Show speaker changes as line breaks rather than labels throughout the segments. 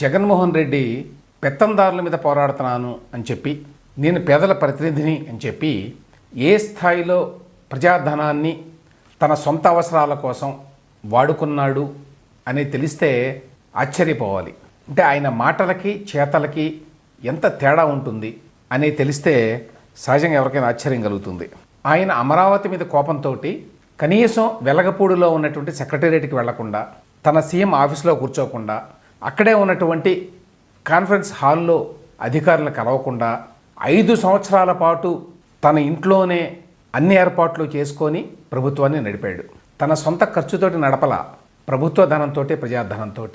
జగన్మోహన్ రెడ్డి పెత్తందారుల మీద పోరాడుతున్నాను అని చెప్పి నేను పేదల ప్రతినిధిని అని చెప్పి ఏ స్థాయిలో ప్రజాధనాన్ని తన సొంత అవసరాల కోసం వాడుకున్నాడు అని తెలిస్తే ఆశ్చర్యపోవాలి. అంటే ఆయన మాటలకి చేతలకి ఎంత తేడా ఉంటుంది అని తెలిస్తే సహజంగా ఎవరికైనా ఆశ్చర్యం కలుగుతుంది. ఆయన అమరావతి మీద కోపంతో కనీసం వెలగపూడిలో ఉన్నటువంటి సెక్రటేరియట్కి వెళ్ళకుండా తన సీఎం ఆఫీస్లో కూర్చోకుండా అక్కడే ఉన్నటువంటి కాన్ఫరెన్స్ హాల్లో అధికారులను కలవకుండా ఐదు సంవత్సరాల పాటు తన ఇంట్లోనే అన్ని ఏర్పాట్లు చేసుకొని ప్రభుత్వాన్ని నడిపాడు. తన సొంత ఖర్చుతోటి నడపల ప్రభుత్వ ధనంతో ప్రజాధనంతో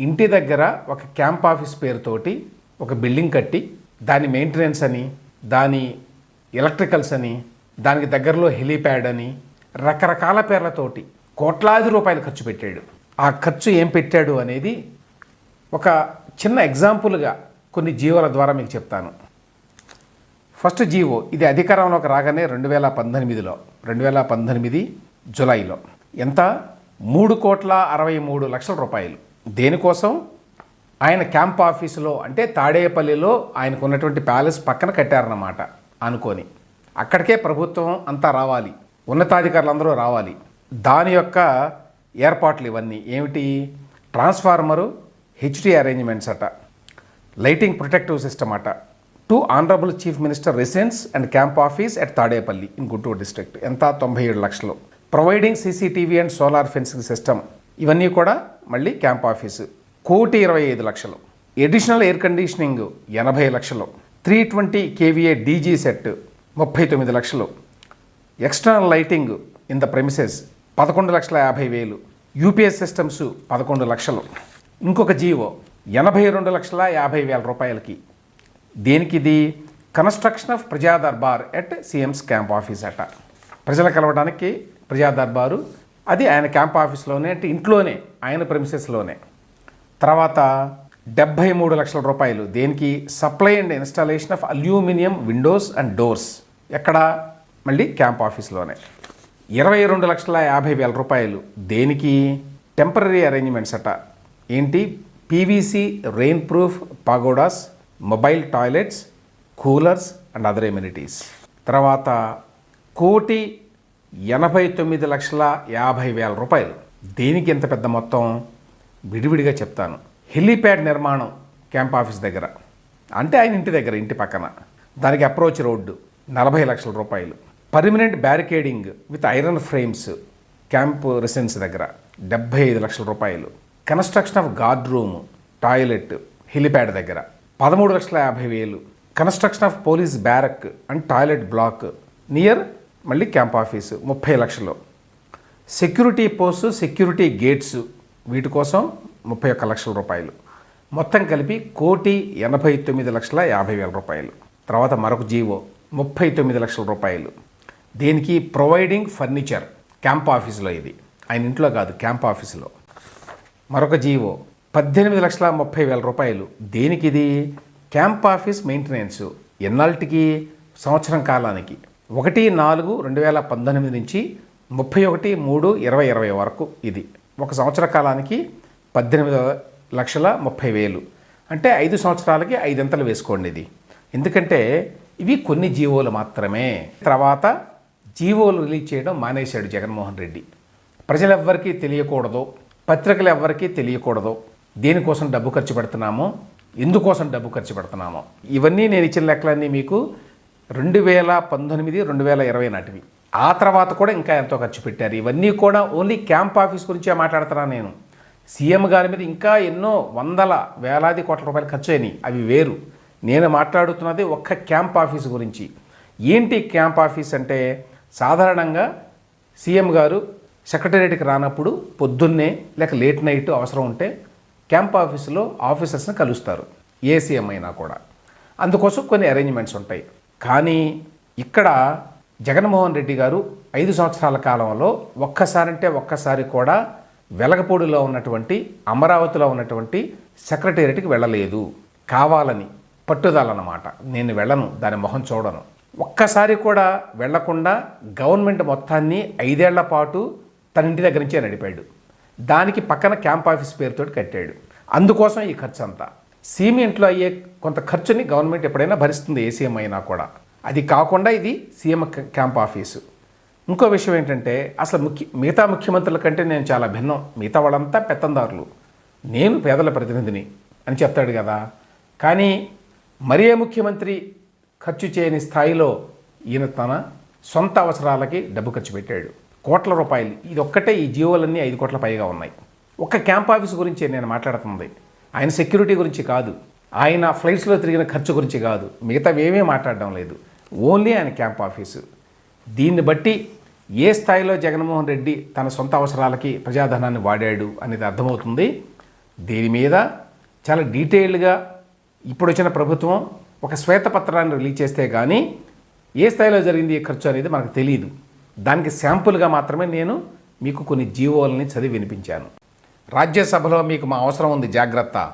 ఇంటి దగ్గర ఒక క్యాంప్ ఆఫీస్ పేరుతోటి ఒక బిల్డింగ్ కట్టి దాని మెయింటెనెన్స్ అని దాని ఎలక్ట్రికల్స్ అని దానికి దగ్గరలో హెలీప్యాడ్ అని రకరకాల పేర్లతోటి కోట్లాది రూపాయలు ఖర్చు పెట్టాడు. ఆ ఖర్చు ఏం పెట్టాడు అనేది ఒక చిన్న ఎగ్జాంపుల్గా కొన్ని జీవోల ద్వారా మీకు చెప్తాను. ఫస్ట్ జీవో ఇది అధికారంలోకి రాగానే రెండు వేల పంతొమ్మిదిలో రెండు వేల పంతొమ్మిది జులైలో. ఎంత? మూడు కోట్ల అరవై మూడు లక్షల రూపాయలు. దేనికోసం? ఆయన క్యాంప్ ఆఫీసులో అంటే తాడేపల్లిలో ఆయనకు ఉన్నటువంటి ప్యాలెస్ పక్కన కట్టారన్నమాట అనుకొని. అక్కడికే ప్రభుత్వం అంతా రావాలి. ఉన్నతాధికారులందరూ రావాలి. దాని యొక్క ఏర్పాట్లు ఇవన్నీ. ఏమిటి? ట్రాన్స్ఫార్మరు హెచ్డి అరేంజ్మెంట్స్ అట లైటింగ్ ప్రొటెక్టివ్ సిస్టమ్ అట. To honourable chief minister residence and camp office at Tadepalli in Guntur district ఎంత? తొంభై ఏడు లక్షలు. Providing CCTV and solar fencing system ఇవన్నీ కూడా మళ్ళీ క్యాంప్ ఆఫీసు కోటి ఇరవై ఐదు లక్షలు. ఎడిషనల్ ఎయిర్ కండిషనింగ్ ఎనభై లక్షలు. Three twenty KVA DG set ముప్పై తొమ్మిది లక్షలు. External lighting in the premises పదకొండు లక్షల యాభై వేలు. యూపీఎస్ సిస్టమ్స్ పదకొండు లక్షలు. ఇంకొక జీవో ఎనభై రెండు లక్షల యాభై వేల రూపాయలకి. దేనికి ఇది? Construction of Praja Darbar at CM's camp office అట. ప్రజలు కలవడానికి ప్రజా దర్బారు అది ఆయన క్యాంప్ ఆఫీస్లోనే అంటే ఇంట్లోనే ఆయన ప్రెమిసెస్లోనే తర్వాత డెబ్భై మూడు లక్షల రూపాయలు దేనికి? Supply and installation of aluminium windows and doors ఎక్కడ? మళ్ళీ క్యాంప్ ఆఫీస్లోనే ఇరవై రెండు లక్షల యాభై వేల రూపాయలు దేనికి? టెంపరీ అరేంజ్మెంట్స్ అట. ఏంటి? PVC rainproof pagodas mobile toilets coolers and other amenities తర్వాత కోటి ఎనభై తొమ్మిది లక్షల యాభై వేల రూపాయలు. దేనికి ఎంత పెద్ద మొత్తం? విడివిడిగా చెప్తాను. హెలీప్యాడ్ నిర్మాణం క్యాంప్ ఆఫీస్ దగ్గర. అంటే ఆయన ఇంటి దగ్గర ఇంటి పక్కన. దానికి అప్రోచ్ రోడ్డు. నలభై లక్షల రూపాయలు. Permanent barricading with iron frames camp residence దగ్గర. డెబ్బై ఐదు లక్షల రూపాయలు. Construction of guard room toilet helipad దగ్గర. పదమూడు లక్షల యాభై వేలు. Construction of police barrack and toilet block. Near మళ్ళీ క్యాంప్ ఆఫీసు ముప్పై లక్షలు. Security post security gates. వీటి కోసం ముప్పై ఒక్క లక్షల రూపాయలు. మొత్తం కలిపి కోటి ఎనభై తొమ్మిది లక్షల యాభై వేల రూపాయలు. తర్వాత మరొక జీవో ముప్పై తొమ్మిది లక్షల రూపాయలు. దేనికి? Providing furniture. క్యాంప్ ఆఫీసులో ఇది. ఆయన ఇంట్లో కాదు క్యాంప్ ఆఫీసులో. మరొక జీవో. పద్దెనిమిది లక్షల ముప్పై వేల రూపాయలు. దేనికి ఇది క్యాంప్ ఆఫీస్ మెయింటెనెన్స్. ఎన్నాళ్ళకి? సంవత్సరం కాలానికి. ఒకటి నాలుగు రెండు వేల పంతొమ్మిది నుంచి ముప్పై ఒకటి మూడు ఇరవై ఇరవై వరకు ఇది. ఒక సంవత్సర కాలానికి పద్దెనిమిది లక్షల ముప్పై వేలు. అంటే ఐదు సంవత్సరాలకి ఐదంతలు వేసుకోండి ఇది. ఎందుకంటే ఇవి కొన్ని జీవోలు మాత్రమే. తర్వాత జీవోలు రిలీజ్ చేయడం మానేశాడు జగన్మోహన్ రెడ్డి. ప్రజలెవ్వరికీ తెలియకూడదు. పత్రికలు ఎవ్వరికీ తెలియకూడదు. దేనికోసం డబ్బు ఖర్చు పెడుతున్నామో ఎందుకోసం డబ్బు ఖర్చు పెడుతున్నామో. ఇవన్నీ నేను ఇచ్చిన లెక్కలన్నీ మీకు రెండు వేల పంతొమ్మిది రెండు వేల ఇరవై నాటివి. ఆ తర్వాత కూడా ఇంకా ఎంతో ఖర్చు పెట్టారు. ఇవన్నీ కూడా ఓన్లీ క్యాంప్ ఆఫీస్ గురించే మాట్లాడుతున్నాను నేను. సీఎం గారి మీద ఇంకా ఎన్నో వందల వేలాది కోట్ల రూపాయలు ఖర్చు అయినాయి. అవి వేరు. నేను మాట్లాడుతున్నది ఒక్క క్యాంప్ ఆఫీస్ గురించి. ఏంటి క్యాంప్ ఆఫీస్ అంటే సాధారణంగా సీఎం గారు సెక్రటేరియట్కి రానప్పుడు పొద్దున్నే లేక లేట్ నైట్ అవసరం ఉంటే క్యాంప్ ఆఫీసులో ఆఫీసర్స్ని కలుస్తారు ఏసీఎం అయినా కూడా. అందుకోసం కొన్ని అరేంజ్మెంట్స్ ఉంటాయి. కానీ ఇక్కడ జగన్మోహన్ రెడ్డి గారు ఐదు సంవత్సరాల కాలంలో ఒక్కసారంటే ఒక్కసారి కూడా వెలగపూడిలో ఉన్నటువంటి అమరావతిలో ఉన్నటువంటి సెక్రటేరియట్కి వెళ్ళలేదు. కావాలని పట్టుదలన్నమాట. నేను వెళ్ళను దాని మొహం చూడను. ఒక్కసారి కూడా వెళ్ళకుండా గవర్నమెంట్ మొత్తాన్ని ఐదేళ్ళ పాటు తన ఇంటి దగ్గర నుంచే నడిపాడు. దానికి పక్కన క్యాంప్ ఆఫీస్ పేరుతో కట్టాడు. అందుకోసం ఈ ఖర్చు అంతా సీఎం ఇంట్లో అయ్యే కొంత ఖర్చుని గవర్నమెంట్ ఎప్పుడైనా భరిస్తుంది ఏ సీఎం అయినా కూడా. అది కాకుండా ఇది సీఎం క్యాంప్ ఆఫీసు. ఇంకో విషయం ఏంటంటే అసలు ముఖ్య మిగతా ముఖ్యమంత్రుల కంటే నేను చాలా భిన్నం. మిగతా వాళ్ళంతా పెత్తందారులు. నేను పేదల ప్రతినిధిని అని చెప్తాడు కదా. కానీ మరే ముఖ్యమంత్రి ఖర్చు చేయని స్థాయిలో ఈయన తన సొంత అవసరాలకి డబ్బు ఖర్చు పెట్టాడు. కోట్ల రూపాయలు. ఇది ఒక్కటే ఈ జీవోలన్నీ ఐదు కోట్ల పైగా ఉన్నాయి. ఒక్క క్యాంప్ ఆఫీస్ గురించి నేను మాట్లాడుతుంది. ఆయన సెక్యూరిటీ గురించి కాదు. ఆయన ఫ్లైట్స్లో తిరిగిన ఖర్చు గురించి కాదు. మిగతావి ఏమీ మాట్లాడడం లేదు. ఓన్లీ ఆయన క్యాంప్ ఆఫీసు. దీన్ని బట్టి ఏ స్థాయిలో జగన్మోహన్ రెడ్డి తన సొంత అవసరాలకి ప్రజాధనాన్ని వాడాడు అనేది అర్థమవుతుంది. దీని మీద చాలా డీటెయిల్డ్గా ఇప్పుడు వచ్చిన ప్రభుత్వం ఒక శ్వేతపత్రాన్ని రిలీజ్ చేస్తే కానీ ఏ స్థాయిలో జరిగింది ఈ ఖర్చు అనేది మనకు తెలియదు దానికి శాంపుల్గా మాత్రమే నేను మీకు కొన్ని జీవోలని చదివి వినిపించాను. రాజ్యసభలో మీకు మా అవసరం ఉంది జాగ్రత్త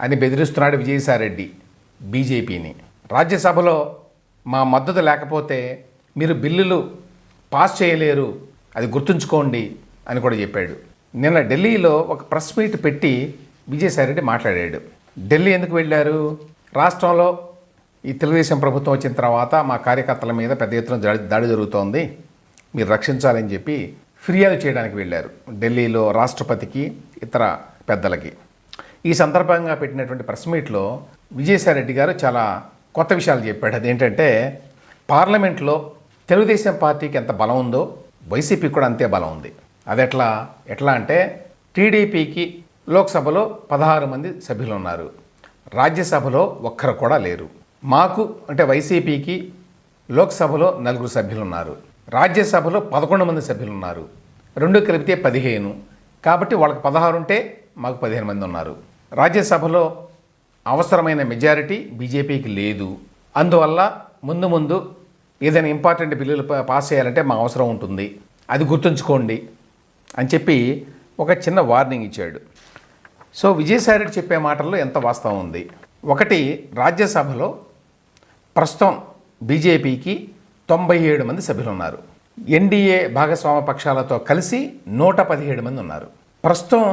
అని బెదిరిస్తున్నాడు విజయసాయిరెడ్డి బీజేపీని. రాజ్యసభలో మా మద్దతు లేకపోతే మీరు బిల్లులు పాస్ చేయలేరు అది గుర్తుంచుకోండి అని కూడా చెప్పాడు. నిన్న ఢిల్లీలో ఒక ప్రెస్ మీట్ పెట్టి విజయసాయిరెడ్డి మాట్లాడాడు. ఢిల్లీ ఎందుకు వెళ్ళారు? రాష్ట్రంలో ఈ తెలుగుదేశం ప్రభుత్వం వచ్చిన తర్వాత మా కార్యకర్తల మీద పెద్ద ఎత్తున దాడి- దాడి జరుగుతోంది. మీరు రక్షించాలని చెప్పి ఫిర్యాదు చేయడానికి వెళ్ళారు. ఢిల్లీలో రాష్ట్రపతికి ఇతర పెద్దలకి. ఈ సందర్భంగా పెట్టినటువంటి ప్రెస్ మీట్లో విజయసాయిరెడ్డి గారు చాలా కొత్త విషయాలు చెప్పాడు. అదేంటంటే పార్లమెంట్లో తెలుగుదేశం పార్టీకి ఎంత బలం ఉందో వైసీపీకి కూడా అంతే బలం ఉంది. అది ఎట్లా ఎట్లా అంటే టీడీపీకి లోక్సభలో పదహారు మంది సభ్యులు ఉన్నారు. రాజ్యసభలో ఒక్కరు కూడా లేరు. మాకు అంటే వైసీపీకి లోక్సభలో నలుగురు సభ్యులు ఉన్నారు. రాజ్యసభలో పదకొండు మంది సభ్యులు ఉన్నారు రెండు కలిపితే పదిహేను. కాబట్టి వాళ్ళకి పదహారు ఉంటే మాకు పదిహేను మంది ఉన్నారు. రాజ్యసభలో అవసరమైన మెజారిటీ బీజేపీకి లేదు. అందువల్ల ముందు ముందు ఏదైనా ఇంపార్టెంట్ బిల్లులు పాస్ చేయాలంటే మా అవసరం ఉంటుంది. అది గుర్తుంచుకోండి అని చెప్పి ఒక చిన్న వార్నింగ్ ఇచ్చాడు. సో విజయసాయిరెడ్డి చెప్పే మాటల్లో ఎంత వాస్తవం ఉంది? ఒకటి రాజ్యసభలో ప్రస్తుతం బీజేపీకి తొంభై ఏడు మంది సభ్యులు ఉన్నారు ఎన్డీఏ భాగస్వామ పక్షాలతో కలిసి నూట పదిహేడు మంది ఉన్నారు. ప్రస్తుతం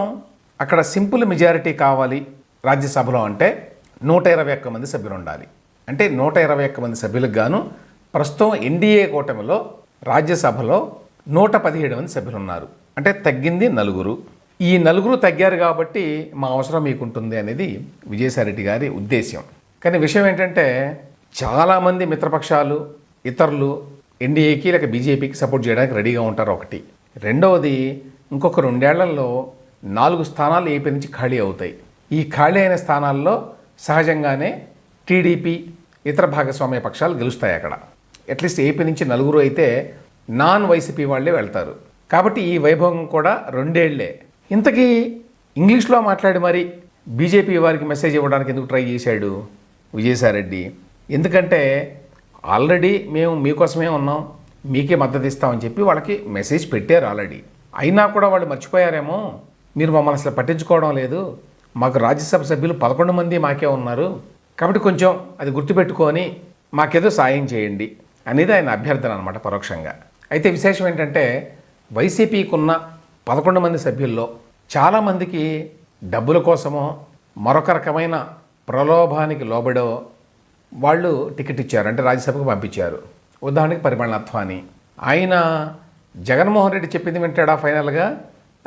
అక్కడ సింపుల్ మెజారిటీ కావాలి రాజ్యసభలో అంటే నూట ఇరవై ఒక్క మంది సభ్యులు ఉండాలి అంటే నూట ఇరవై ఒక్క మంది సభ్యులకు గాను ప్రస్తుతం ఎన్డీఏ కూటమిలో రాజ్యసభలో నూట పదిహేడు మంది సభ్యులు ఉన్నారు అంటే తగ్గింది నలుగురు. ఈ నలుగురు తగ్గారు కాబట్టి మా అవసరం మీకుంటుంది అనేది విజయసాయిరెడ్డి గారి ఉద్దేశ్యం. కానీ విషయం ఏంటంటే చాలామంది మిత్రపక్షాలు ఇతరులు ఎన్డీఏకి లేక బీజేపీకి సపోర్ట్ చేయడానికి రెడీగా ఉంటారు ఒకటి. రెండవది ఇంకొక రెండేళ్ళలో నాలుగు స్థానాలు ఏపీ నుంచి ఖాళీ అవుతాయి. ఈ ఖాళీ అయిన స్థానాల్లో సహజంగానే టీడీపీ ఇతర భాగస్వామ్య పక్షాలు గెలుస్తాయి అక్కడ. అట్లీస్ట్ ఏపీ నుంచి నలుగురు అయితే నాన్ వైసీపీ వాళ్ళే వెళ్తారు. కాబట్టి ఈ వైభవం కూడా రెండేళ్ళే. ఇంతకీ ఇంగ్లీష్లో మాట్లాడి మరి బీజేపీ వారికి మెసేజ్ ఇవ్వడానికి ఎందుకు ట్రై చేశాడు విజయసాయిరెడ్డి? ఎందుకంటే ఆల్రెడీ మేము మీకోసమే ఉన్నాం మీకే మద్దతు ఇస్తామని చెప్పి వాళ్ళకి మెసేజ్ పెట్టారు ఆల్రెడీ. అయినా కూడా వాళ్ళు మర్చిపోయారేమో మీరు మమ్మల్ని అసలు పట్టించుకోవడం లేదు మాకు రాజ్యసభ సభ్యులు పదకొండు మంది మాకే ఉన్నారు కాబట్టి కొంచెం అది గుర్తుపెట్టుకొని మాకేదో సాయం చేయండి అనేది ఆయన అభ్యర్థన అనమాట పరోక్షంగా. అయితే విశేషం ఏంటంటే వైసీపీకి ఉన్న పదకొండు మంది సభ్యుల్లో చాలామందికి డబ్బుల కోసమో మరొక రకమైన ప్రలోభానికి లోబడో వాళ్ళు టికెట్ ఇచ్చారు అంటే రాజ్యసభకు పంపించారు. ఉదాహరణకి పరిమళ అత్వాని ఆయన జగన్మోహన్ రెడ్డి చెప్పింది వింటాడా ఫైనల్గా?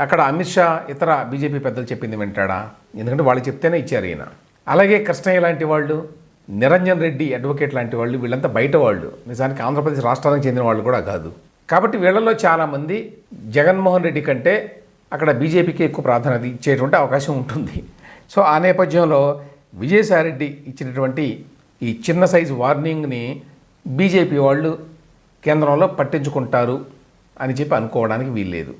అక్కడ అమిత్ షా ఇతర బీజేపీ పెద్దలు చెప్పింది వింటాడా? ఎందుకంటే వాళ్ళు చెప్తేనే ఇచ్చారు ఈయన. అలాగే కృష్ణయ్య లాంటి వాళ్ళు నిరంజన్ రెడ్డి అడ్వకేట్ లాంటి వాళ్ళు వీళ్ళంతా బయట వాళ్ళు. నిజానికి ఆంధ్రప్రదేశ్ రాష్ట్రానికి చెందిన వాళ్ళు కూడా కాదు. కాబట్టి వీళ్ళలో చాలామంది జగన్మోహన్ రెడ్డి కంటే అక్కడ బీజేపీకి ఎక్కువ ప్రాధాన్యత ఇచ్చేటువంటి అవకాశం ఉంటుంది. సో ఆ నేపథ్యంలో విజయసాయిరెడ్డి ఇచ్చినటువంటి ఈ చిన్న సైజు వార్నింగ్ని బీజేపీ వాళ్ళు కేంద్రంలో పట్టించుకుంటారు అని చెప్పి అనుకోవడానికి వీల్లేదు.